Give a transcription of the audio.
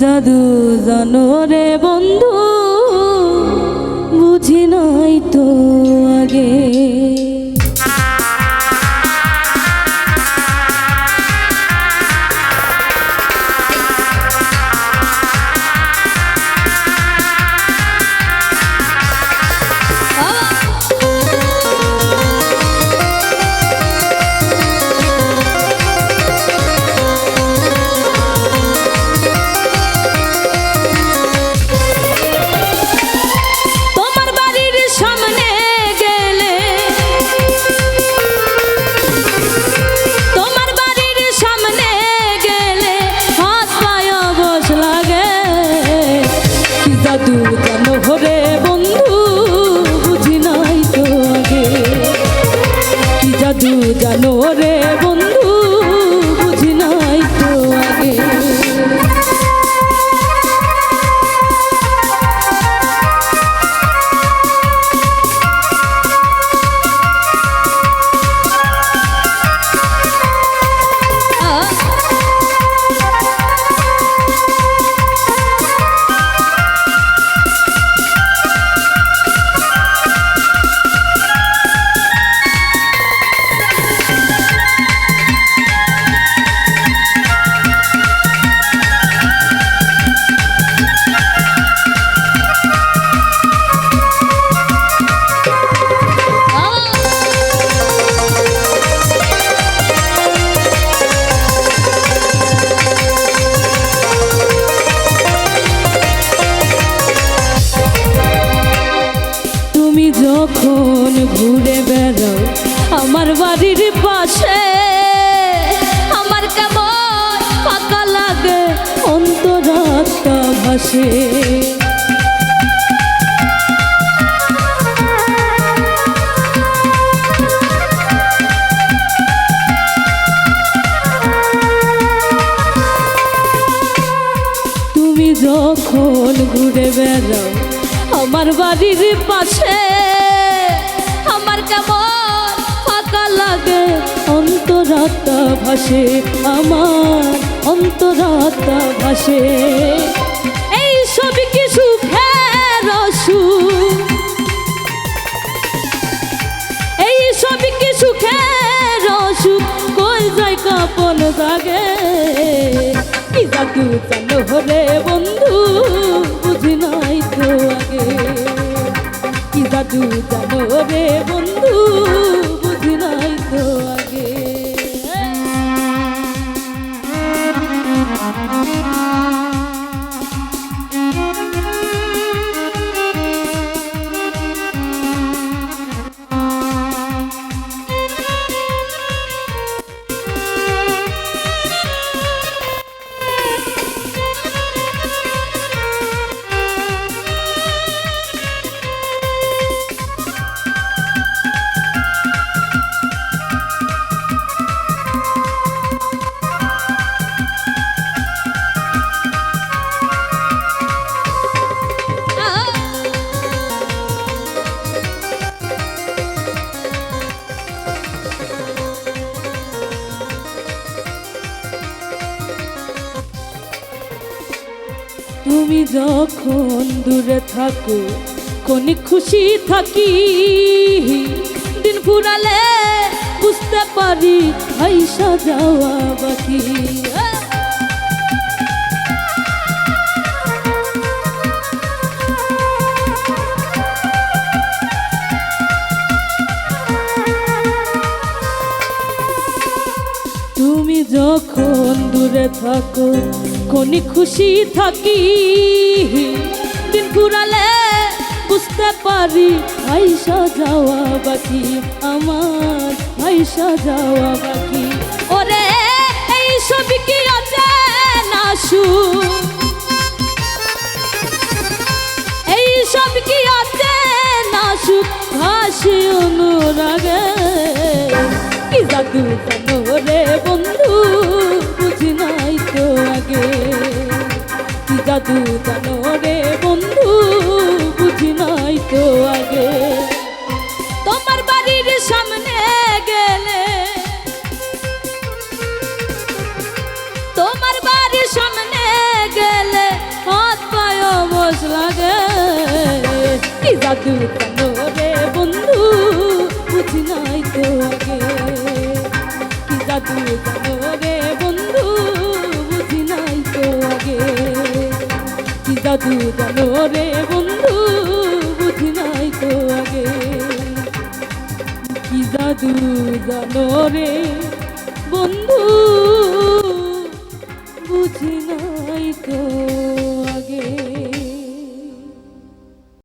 জাদু জানো রে বন্ধু। আমার বাড়ির পাশে। আমার কেমন ফাঁকা লাগে, অন্তরাত্মা ভাসে। তুমি যখন ঘুরে বেড়াও আমার বাড়ির পাশে, আমার কেমন ফাঁকা লাগে, অন্তরাত্মা ভাসে আমার, অন্তরাত্মা ভাসে। এই সব কিছু রসু এই সব কিছু রসু কই যায় কাপন জাগে? কি জাদু জানো রে বন্ধু, বুঝি নাই তো আগে। কি জাদু জানো রে বন্ধু তুমি যখন দূরে থাকো, কোন খুশি থাকি? দিন ফুরালে বুঝতে পারি, আইসা যাওয়া বাকি। তুমি যখন দূরে থাকো কোন খুশি থাকি, দিন ঘুরালে বুঝতে পারি আইসা যাওয়া বাকি, আমার আইসা যাওয়া বাকি। ওরে, এই সব কি আছে না এই সব কি আছে না সুখ হাসি অনুরাগে, কি জাদু জানো রে আগে। তোমার বাড়ির সামনে গেলে, তোমার বাড়ির সামনে গেলে হাত পায় বস লাগে। কি দাদু জানো রে বন্ধু বুঝি নাই তো আগে।